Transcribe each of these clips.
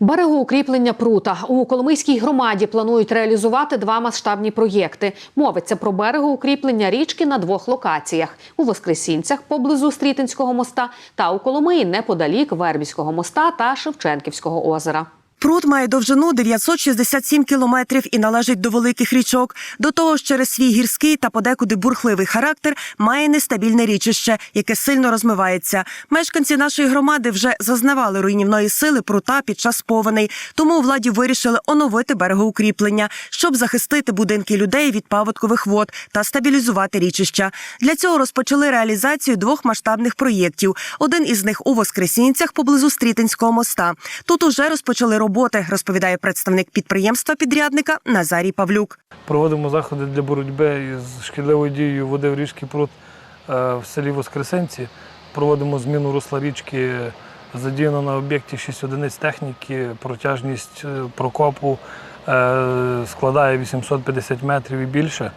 Берегоукріплення прута у Коломийській громаді планують реалізувати два масштабні проєкти. Мовиться про берегоукріплення річки на двох локаціях: у Воскресінцях поблизу Стрітинського моста та у Коломиї неподалік Вербівського моста та Шевченківського озера. Пруд має довжину 967 кілометрів і належить до великих річок. До того ж, через свій гірський та подекуди бурхливий характер має нестабільне річище, яке сильно розмивається. Мешканці нашої громади вже зазнавали руйнівної сили прута під час повеней, тому у владі вирішили оновити берегоукріплення, щоб захистити будинки людей від паводкових вод та стабілізувати річища. Для цього розпочали реалізацію двох масштабних проєктів. Один із них у Воскресінцях поблизу Стрітинського моста. Тут уже розпочали роботи, розповідає представник підприємства підрядника Назарій Павлюк. Проводимо заходи для боротьби із шкідливою дією води в річки пруд е, в селі Воскресенці. Проводимо зміну русла річки. Задіяно на об'єкті 6 одиниць техніки. Протяжність е, прокопу е, складає 850 метрів і більше.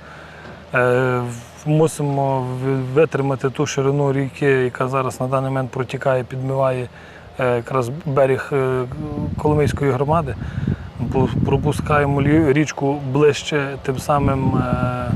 Мусимо витримати ту ширину ріки, яка зараз на даний момент протікає, підмиває якраз берег е, Коломийської громади. Пропускаємо річку ближче, тим самим е,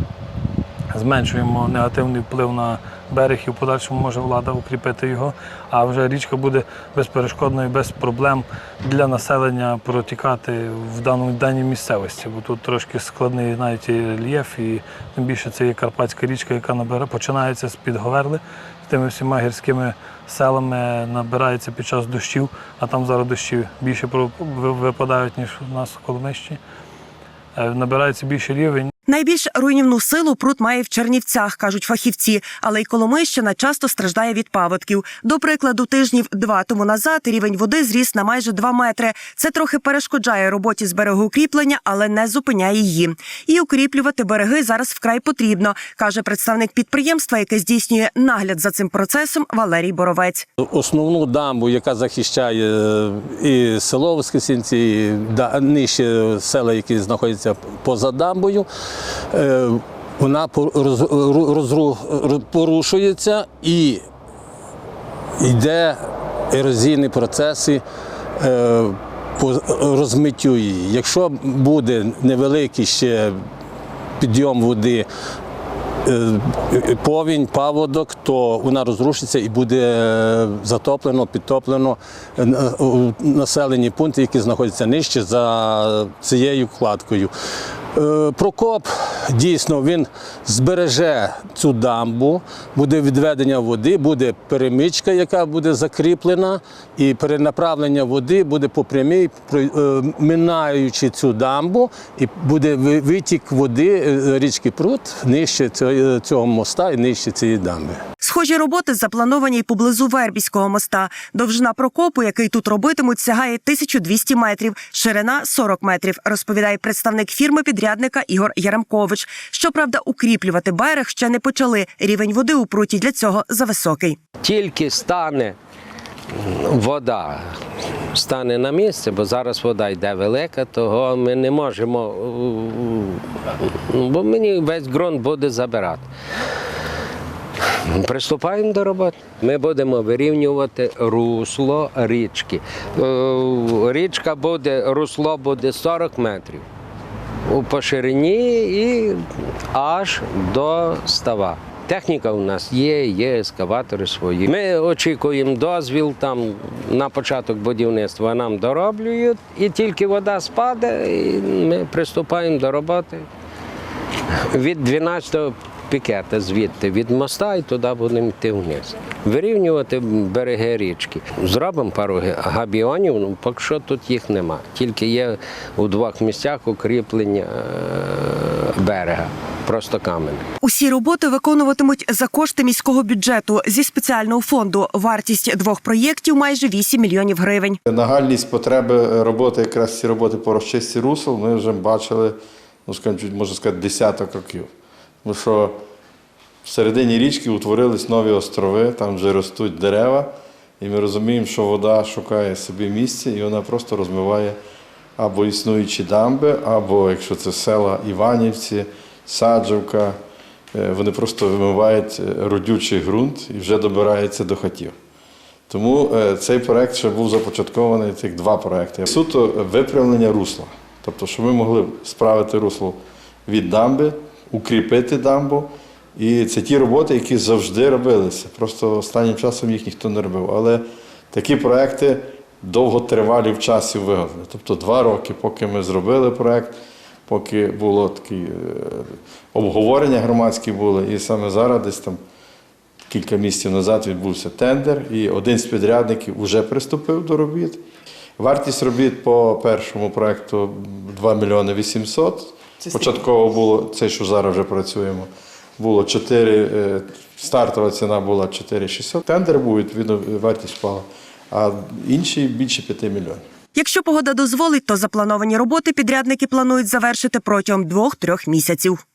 зменшуємо негативний вплив на берег і в подальшому може влада укріпити його. А вже річка буде безперешкодно і без проблем для населення протікати в даному даній місцевості. Бо тут трошки складний навіть рельєф, і тим більше це є Карпатська річка, яка набере, починається з під Говерли, тими всіма гірськими селами набирається під час дощів, а там зараз дощі більше випадають, ніж у нас в Коломищі. Е, Набирається більший рівень. Найбільш руйнівну силу пруд має в Чернівцях, кажуть фахівці, але й Коломийщина часто страждає від паводків. До прикладу, тижнів два тому назад рівень води зріс на майже 2 метри. Це трохи перешкоджає роботі з берегоукріплення, але не зупиняє її. І укріплювати береги зараз вкрай потрібно, каже представник підприємства, яке здійснює нагляд за цим процесом Валерій Боровець. Основну дамбу, яка захищає е, і село Воскресінці, і нижче села, які знаходяться поза дамбою, вона розру- роз- порушується і йде ерозійні процеси е, по розмиттю її. Якщо буде невеликий ще підйом води е, повінь, паводок, то вона розрушиться і буде е, затоплено, підтоплено е, е, населені пункти, які знаходяться нижче за цією кладкою. Е, Прокоп дійсно він збереже цю дамбу, буде відведення води, буде перемичка, яка буде закріплена, і перенаправлення води буде по прямій, е, минаючи цю дамбу, і буде витік води е, річки Прут нижче цього моста і нижче цієї дамби. Схожі роботи заплановані й поблизу Вербіського моста. Довжина прокопу, який тут робитимуть, сягає 1200 метрів, ширина 40 метрів, розповідає представник фірми підрядника Ігор Яремкович. Щоправда, укріплювати берег ще не почали. Рівень води у пруті для цього зависокий. тільки стане вода, стане на місце, бо зараз вода йде велика, того ми не можемо, е, бо мені весь ґрунт буде забирати. Приступаємо до роботи. Ми будемо вирівнювати русло річки. Е, Річка буде, русло буде 40 метрів у по ширині і аж до става. Техніка у нас є, є ескаватори свої. Ми очікуємо дозвіл там на початок будівництва нам дороблюють, і тільки вода спаде, і ми приступаємо до роботи від 12-го пікета звідти, від моста і туди будемо йти вниз. Вирівнювати береги річки. Зробимо пару габіонів, ну поки що тут їх нема. Тільки є у двох місцях укріплення е, берега, просто камені. Усі роботи виконуватимуть за кошти міського бюджету зі спеціального фонду. Вартість двох проєктів майже 8 мільйонів гривень. Нагальність потреби роботи, якраз ці роботи по розчисті русел, ми вже бачили, ну скажімо, можна сказати, десяток років. Тому що в середині річки утворились нові острови, там вже ростуть дерева, і ми розуміємо, що вода шукає собі місце і вона просто розмиває або існуючі дамби, або якщо це села Іванівці, Саджівка, е, вони просто вимивають е, родючий ґрунт і вже добираються до хатів. Тому е, цей проект ще був започаткований, цих два проекти. Суто виправлення русла. Тобто, щоб ми могли справити русло від дамби, укріпити дамбу. І це ті роботи, які завжди робилися. Просто останнім часом їх ніхто не робив. Але такі проекти довготривалі в часі виготовлення. Тобто два роки, поки ми зробили проект, поки було такі е, обговорення громадські були, і саме зараз десь там кілька місяців назад відбувся тендер, і один з підрядників вже приступив до робіт. Вартість робіт по першому проекту 2 мільйони 800. Початково було це, що зараз вже працюємо. Було 4, е, стартова ціна була 4600. Тендер був, відповідно, вартість впала. А інші більше 5 мільйонів. Якщо погода дозволить, то заплановані роботи підрядники планують завершити протягом двох-трьох місяців.